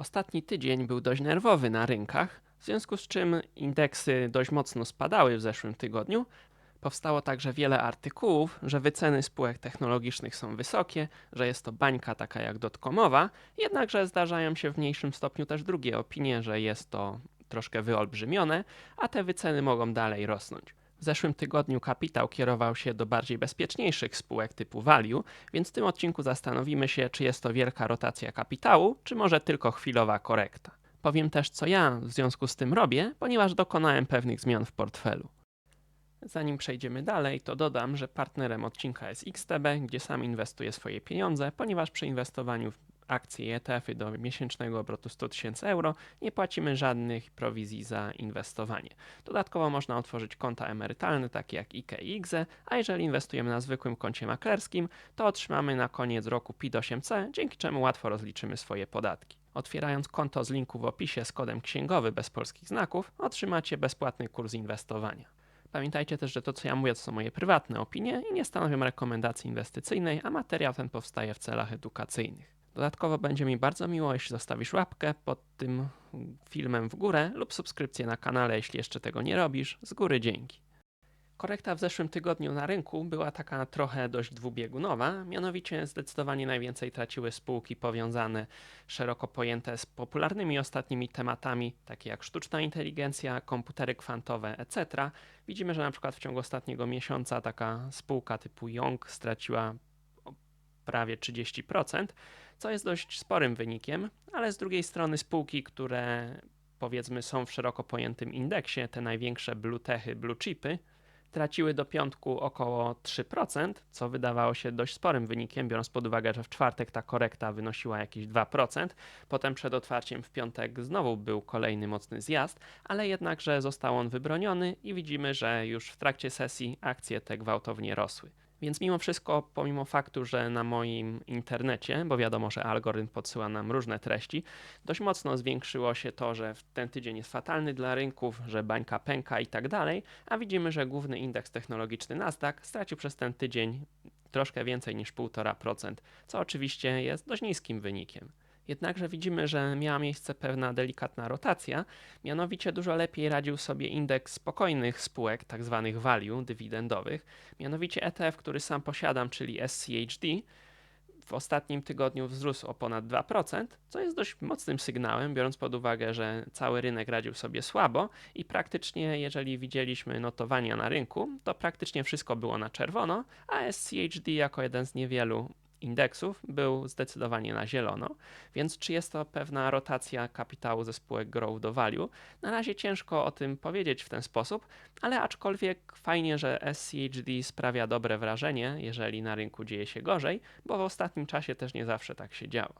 Ostatni tydzień był dość nerwowy na rynkach, w związku z czym indeksy dość mocno spadały w zeszłym tygodniu. Powstało także wiele artykułów, że wyceny spółek technologicznych są wysokie, że jest to bańka taka jak dotcomowa, jednakże zdarzają się w mniejszym stopniu też drugie opinie, że jest to troszkę wyolbrzymione, a te wyceny mogą dalej rosnąć. W zeszłym tygodniu kapitał kierował się do bardziej bezpieczniejszych spółek typu value, więc w tym odcinku zastanowimy się, czy jest to wielka rotacja kapitału, czy może tylko chwilowa korekta. Powiem też, co ja w związku z tym robię, ponieważ dokonałem pewnych zmian w portfelu. Zanim przejdziemy dalej, to dodam, że partnerem odcinka jest XTB, gdzie sam inwestuję swoje pieniądze, ponieważ przy inwestowaniu w akcje i ETF-y do miesięcznego obrotu 100 tysięcy euro nie płacimy żadnych prowizji za inwestowanie. Dodatkowo można otworzyć konta emerytalne takie jak IKE i IGZE, a jeżeli inwestujemy na zwykłym koncie maklerskim, to otrzymamy na koniec roku PIT-8C, dzięki czemu łatwo rozliczymy swoje podatki. Otwierając konto z linku w opisie z kodem księgowy bez polskich znaków, otrzymacie bezpłatny kurs inwestowania. Pamiętajcie też, że to co ja mówię to są moje prywatne opinie i nie stanowią rekomendacji inwestycyjnej, a materiał ten powstaje w celach edukacyjnych. Dodatkowo będzie mi bardzo miło, jeśli zostawisz łapkę pod tym filmem w górę lub subskrypcję na kanale, jeśli jeszcze tego nie robisz. Z góry dzięki. Korekta w zeszłym tygodniu na rynku była taka trochę dość dwubiegunowa, mianowicie zdecydowanie najwięcej traciły spółki powiązane szeroko pojęte z popularnymi ostatnimi tematami, takie jak sztuczna inteligencja, komputery kwantowe, etc. Widzimy, że na przykład w ciągu ostatniego miesiąca taka spółka typu Young straciła prawie 30%, co jest dość sporym wynikiem, ale z drugiej strony spółki, które powiedzmy są w szeroko pojętym indeksie, te największe blue techy, blue chipy, traciły do piątku około 3%, co wydawało się dość sporym wynikiem, biorąc pod uwagę, że w czwartek ta korekta wynosiła jakieś 2%. Potem przed otwarciem w piątek znowu był kolejny mocny zjazd, ale jednakże został on wybroniony i widzimy, że już w trakcie sesji akcje te gwałtownie rosły. Więc mimo wszystko, pomimo faktu, że na moim internecie, bo wiadomo, że algorytm podsyła nam różne treści, dość mocno zwiększyło się to, że ten tydzień jest fatalny dla rynków, że bańka pęka i tak dalej, a widzimy, że główny indeks technologiczny Nasdaq stracił przez ten tydzień troszkę więcej niż 1,5%, co oczywiście jest dość niskim wynikiem. Jednakże widzimy, że miała miejsce pewna delikatna rotacja, mianowicie dużo lepiej radził sobie indeks spokojnych spółek, tak zwanych value, dywidendowych, mianowicie ETF, który sam posiadam, czyli SCHD, w ostatnim tygodniu wzrósł o ponad 2%, co jest dość mocnym sygnałem, biorąc pod uwagę, że cały rynek radził sobie słabo i praktycznie, jeżeli widzieliśmy notowania na rynku, to praktycznie wszystko było na czerwono, a SCHD jako jeden z niewielu indeksów był zdecydowanie na zielono, więc czy jest to pewna rotacja kapitału ze spółek growth do value? Na razie ciężko o tym powiedzieć w ten sposób, ale aczkolwiek fajnie, że SCHD sprawia dobre wrażenie, jeżeli na rynku dzieje się gorzej, bo w ostatnim czasie też nie zawsze tak się działo.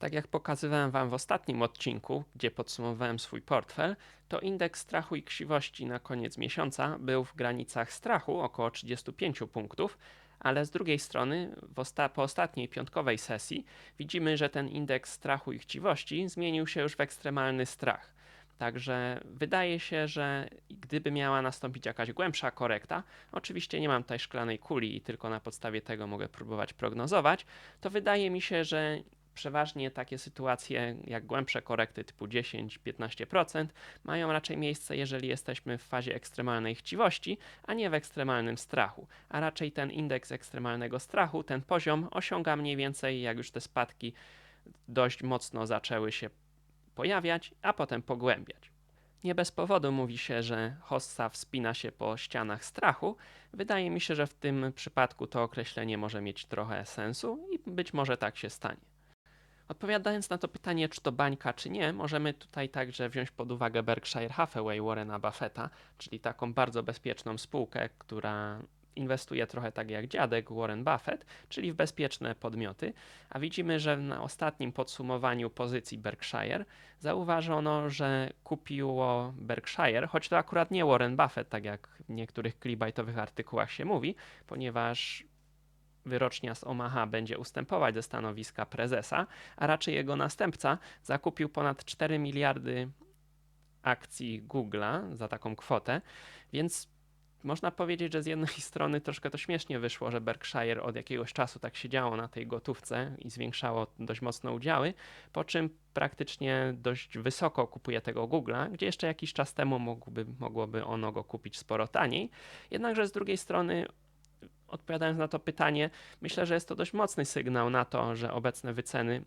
Tak jak pokazywałem Wam w ostatnim odcinku, gdzie podsumowałem swój portfel, to indeks strachu i ksiwości na koniec miesiąca był w granicach strachu około 35 punktów, ale z drugiej strony osta po ostatniej piątkowej sesji widzimy, że ten indeks strachu i chciwości zmienił się już w ekstremalny strach. Także wydaje się, że gdyby miała nastąpić jakaś głębsza korekta, oczywiście nie mam tutaj szklanej kuli i tylko na podstawie tego mogę próbować prognozować, to wydaje mi się, że Przeważnie takie sytuacje jak głębsze korekty typu 10-15% mają raczej miejsce, jeżeli jesteśmy w fazie ekstremalnej chciwości, a nie w ekstremalnym strachu. A raczej ten indeks ekstremalnego strachu, ten poziom osiąga mniej więcej jak już te spadki dość mocno zaczęły się pojawiać, a potem pogłębiać. Nie bez powodu mówi się, że hossa wspina się po ścianach strachu. Wydaje mi się, że w tym przypadku to określenie może mieć trochę sensu i być może tak się stanie. Odpowiadając na to pytanie, czy to bańka, czy nie, możemy tutaj także wziąć pod uwagę Berkshire Hathaway Warrena Buffetta, czyli taką bardzo bezpieczną spółkę, która inwestuje trochę tak jak dziadek Warren Buffett, czyli w bezpieczne podmioty, a widzimy, że na ostatnim podsumowaniu pozycji Berkshire zauważono, że kupiło Berkshire, choć to akurat nie Warren Buffett, tak jak w niektórych clickbaitowych artykułach się mówi, ponieważ wyrocznia z Omaha będzie ustępować ze stanowiska prezesa, a raczej jego następca zakupił ponad 4 miliardy akcji Google'a za taką kwotę, więc Można powiedzieć, że z jednej strony troszkę to śmiesznie wyszło, że Berkshire od jakiegoś czasu tak siedziało na tej gotówce i zwiększało dość mocno udziały, po czym praktycznie dość wysoko kupuje tego Google'a, gdzie jeszcze jakiś czas temu mógłby, mogłoby ono go kupić sporo taniej. Jednakże z drugiej strony odpowiadając na to pytanie, myślę, że jest to dość mocny sygnał na to, że obecne wyceny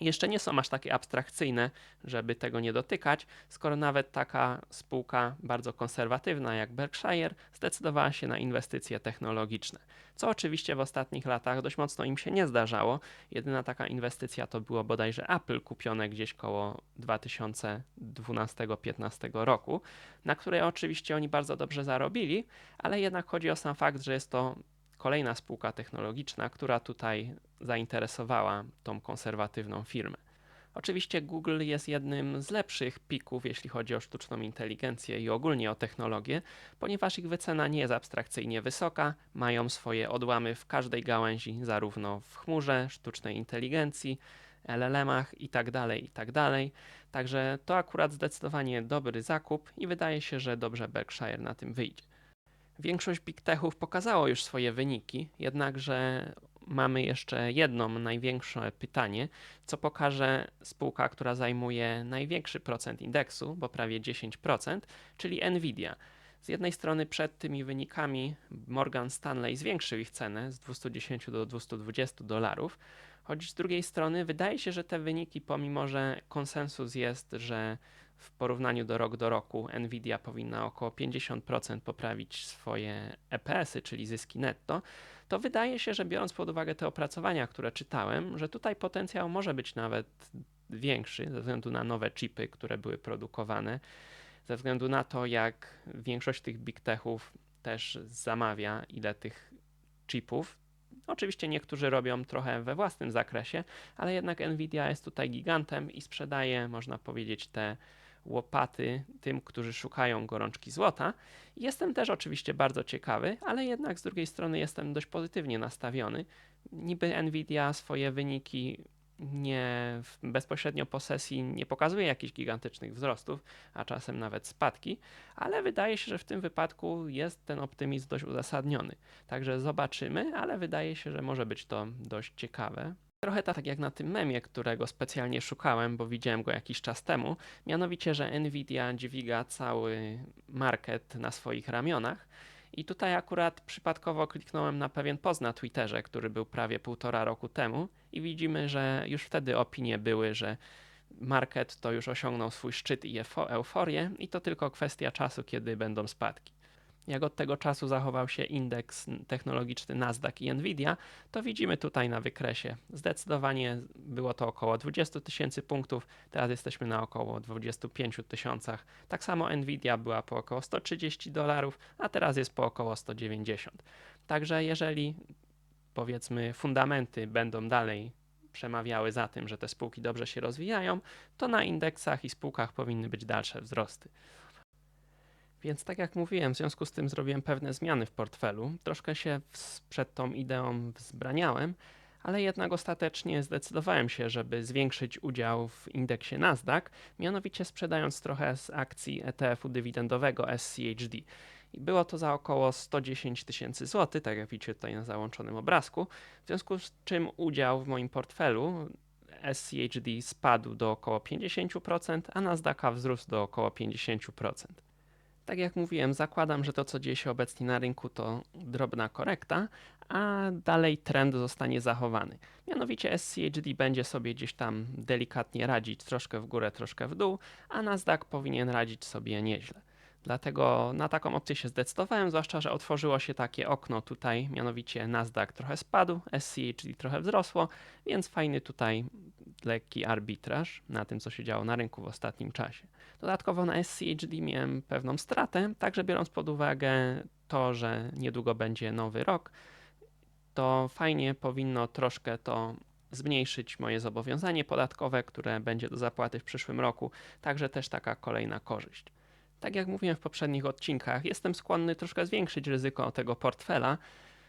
jeszcze nie są aż takie abstrakcyjne, żeby tego nie dotykać, skoro nawet taka spółka bardzo konserwatywna jak Berkshire zdecydowała się na inwestycje technologiczne. Co oczywiście w ostatnich latach dość mocno im się nie zdarzało. Jedyna taka inwestycja to było bodajże Apple kupione gdzieś koło 2012-15 roku, na której oczywiście oni bardzo dobrze zarobili, ale jednak chodzi o sam fakt, że jest to kolejna spółka technologiczna, która tutaj zainteresowała tą konserwatywną firmę. Oczywiście Google jest jednym z lepszych pików, jeśli chodzi o sztuczną inteligencję i ogólnie o technologię, ponieważ ich wycena nie jest abstrakcyjnie wysoka, mają swoje odłamy w każdej gałęzi, zarówno w chmurze, sztucznej inteligencji, LLM-ach itd., itd. Tak Także to akurat zdecydowanie dobry zakup i wydaje się, że dobrze Berkshire na tym wyjdzie. Większość big techów pokazało już swoje wyniki, jednakże mamy jeszcze jedno największe pytanie, co pokaże spółka, która zajmuje największy procent indeksu, bo prawie 10%, czyli Nvidia. Z jednej strony przed tymi wynikami Morgan Stanley zwiększył ich cenę z 210 do 220 dolarów, choć z drugiej strony wydaje się, że te wyniki, pomimo że konsensus jest, że w porównaniu do rok do roku Nvidia powinna około 50% poprawić swoje EPS-y, czyli zyski netto, to wydaje się, że biorąc pod uwagę te opracowania, które czytałem, że tutaj potencjał może być nawet większy ze względu na nowe chipy, które były produkowane, ze względu na to, jak większość tych big techów też zamawia, ile tych chipów. Oczywiście niektórzy robią trochę we własnym zakresie, ale jednak Nvidia jest tutaj gigantem i sprzedaje, można powiedzieć, te łopaty tym, którzy szukają gorączki złota. Jestem też oczywiście bardzo ciekawy, ale jednak z drugiej strony jestem dość pozytywnie nastawiony. Niby Nvidia swoje wyniki nie bezpośrednio po sesji nie pokazuje jakichś gigantycznych wzrostów, a czasem nawet spadki, ale wydaje się, że w tym wypadku jest ten optymizm dość uzasadniony. Także zobaczymy, ale wydaje się, że może być to dość ciekawe. Trochę tak jak na tym memie, którego specjalnie szukałem, bo widziałem go jakiś czas temu, mianowicie, że Nvidia dźwiga cały market na swoich ramionach. I tutaj akurat przypadkowo kliknąłem na pewien post na Twitterze, który był prawie półtora roku temu, i widzimy, że już wtedy opinie były, że market to już osiągnął swój szczyt i euforię, i to tylko kwestia czasu, kiedy będą spadki jak od tego czasu zachował się indeks technologiczny Nasdaq i Nvidia, to widzimy tutaj na wykresie. Zdecydowanie było to około 20 tysięcy punktów, teraz jesteśmy na około 25 tysiącach. Tak samo Nvidia była po około 130 dolarów, a teraz jest po około 190. Także jeżeli powiedzmy fundamenty będą dalej przemawiały za tym, że te spółki dobrze się rozwijają, to na indeksach i spółkach powinny być dalsze wzrosty. Więc tak jak mówiłem, w związku z tym zrobiłem pewne zmiany w portfelu. Troszkę się przed tą ideą wzbraniałem, ale jednak ostatecznie zdecydowałem się, żeby zwiększyć udział w indeksie Nasdaq, mianowicie sprzedając trochę z akcji ETF-u dywidendowego SCHD. I było to za około 110 tysięcy złotych, tak jak widzicie tutaj na załączonym obrazku, w związku z czym udział w moim portfelu SCHD spadł do około 50%, a Nasdaqa wzrósł do około 50%. Tak jak mówiłem, zakładam, że to, co dzieje się obecnie na rynku, to drobna korekta, a dalej trend zostanie zachowany. Mianowicie SCHD będzie sobie gdzieś tam delikatnie radzić, troszkę w górę, troszkę w dół, a Nasdaq powinien radzić sobie nieźle. Dlatego na taką opcję się zdecydowałem, zwłaszcza, że otworzyło się takie okno tutaj, mianowicie Nasdaq trochę spadł, SCHD trochę wzrosło, więc fajny tutaj lekki arbitraż na tym, co się działo na rynku w ostatnim czasie. Dodatkowo na SCHD miałem pewną stratę, także biorąc pod uwagę to, że niedługo będzie nowy rok, to fajnie powinno troszkę to zmniejszyć moje zobowiązanie podatkowe, które będzie do zapłaty w przyszłym roku, także też taka kolejna korzyść. Tak jak mówiłem w poprzednich odcinkach, jestem skłonny troszkę zwiększyć ryzyko tego portfela,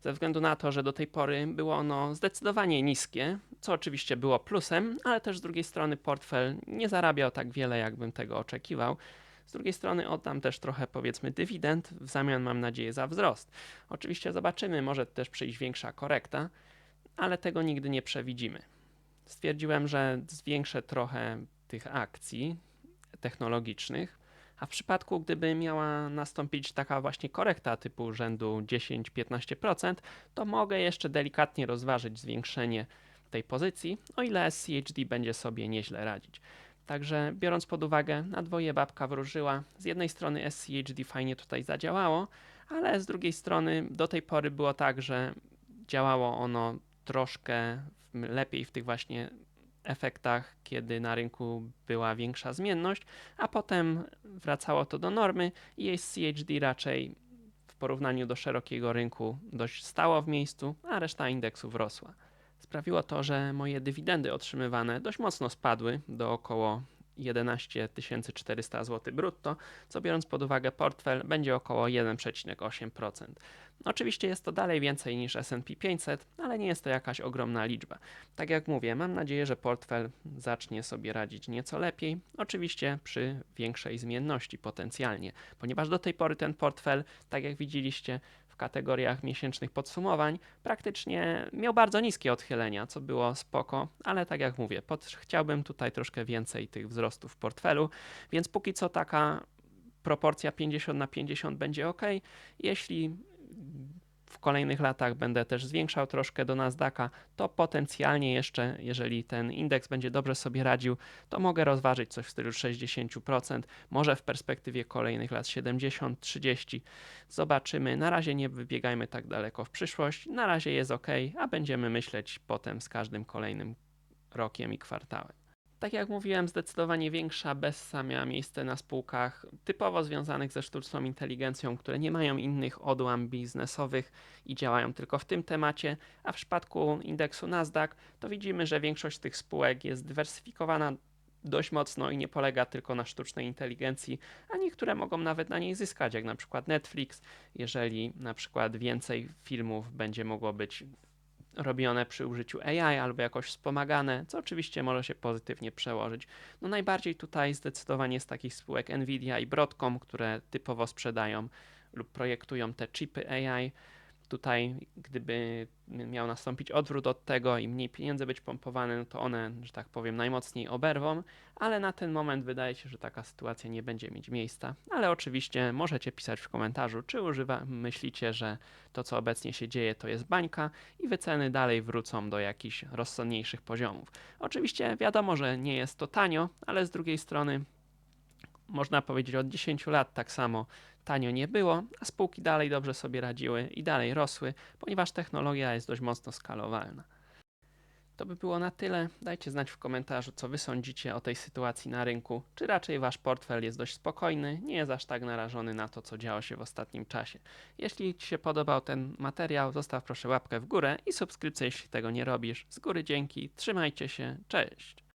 ze względu na to, że do tej pory było ono zdecydowanie niskie, co oczywiście było plusem, ale też z drugiej strony portfel nie zarabiał tak wiele, jakbym tego oczekiwał. Z drugiej strony oddam też trochę powiedzmy dywidend, w zamian mam nadzieję za wzrost. Oczywiście zobaczymy, może też przyjść większa korekta, ale tego nigdy nie przewidzimy. Stwierdziłem, że zwiększę trochę tych akcji technologicznych, a w przypadku, gdyby miała nastąpić taka właśnie korekta typu rzędu 10-15%, to mogę jeszcze delikatnie rozważyć zwiększenie tej pozycji, o ile SCHD będzie sobie nieźle radzić. Także biorąc pod uwagę, na dwoje babka wróżyła. Z jednej strony SCHD fajnie tutaj zadziałało, ale z drugiej strony do tej pory było tak, że działało ono troszkę lepiej w tych właśnie efektach, kiedy na rynku była większa zmienność, a potem wracało to do normy i SCHD raczej w porównaniu do szerokiego rynku dość stało w miejscu, a reszta indeksów rosła. Sprawiło to, że moje dywidendy otrzymywane dość mocno spadły do około 11 400 zł brutto, co biorąc pod uwagę portfel będzie około 1,8%. Oczywiście jest to dalej więcej niż S&P 500, ale nie jest to jakaś ogromna liczba. Tak jak mówię, mam nadzieję, że portfel zacznie sobie radzić nieco lepiej, oczywiście przy większej zmienności potencjalnie, ponieważ do tej pory ten portfel, tak jak widzieliście kategoriach miesięcznych podsumowań, praktycznie miał bardzo niskie odchylenia, co było spoko, ale tak jak mówię, pod, chciałbym tutaj troszkę więcej tych wzrostów w portfelu, więc póki co taka proporcja 50 na 50 będzie ok. Jeśli w kolejnych latach będę też zwiększał troszkę do Nasdaqa, to potencjalnie jeszcze, jeżeli ten indeks będzie dobrze sobie radził, to mogę rozważyć coś w stylu 60%, może w perspektywie kolejnych lat 70, 30. Zobaczymy. Na razie nie wybiegajmy tak daleko w przyszłość. Na razie jest ok, a będziemy myśleć potem z każdym kolejnym rokiem i kwartałem. Tak jak mówiłem, zdecydowanie większa bessa miała miejsce na spółkach typowo związanych ze sztuczną inteligencją, które nie mają innych odłam biznesowych i działają tylko w tym temacie, a w przypadku indeksu Nasdaq to widzimy, że większość tych spółek jest dywersyfikowana dość mocno i nie polega tylko na sztucznej inteligencji, a niektóre mogą nawet na niej zyskać, jak na przykład Netflix, jeżeli na przykład więcej filmów będzie mogło być robione przy użyciu AI albo jakoś wspomagane, co oczywiście może się pozytywnie przełożyć. No najbardziej tutaj zdecydowanie z takich spółek Nvidia i Broadcom, które typowo sprzedają lub projektują te chipy AI. Tutaj, gdyby miał nastąpić odwrót od tego i mniej pieniędzy być pompowane, no to one, że tak powiem, najmocniej oberwą, ale na ten moment wydaje się, że taka sytuacja nie będzie mieć miejsca. Ale oczywiście możecie pisać w komentarzu, czy używa, myślicie, że to, co obecnie się dzieje, to jest bańka i wyceny dalej wrócą do jakichś rozsądniejszych poziomów. Oczywiście wiadomo, że nie jest to tanio, ale z drugiej strony można powiedzieć od 10 lat tak samo tanio nie było, a spółki dalej dobrze sobie radziły i dalej rosły, ponieważ technologia jest dość mocno skalowalna. To by było na tyle. Dajcie znać w komentarzu, co wy sądzicie o tej sytuacji na rynku. Czy raczej wasz portfel jest dość spokojny, nie jest aż tak narażony na to, co działo się w ostatnim czasie. Jeśli ci się podobał ten materiał, zostaw proszę łapkę w górę i subskrypcję, jeśli tego nie robisz. Z góry dzięki, trzymajcie się, cześć!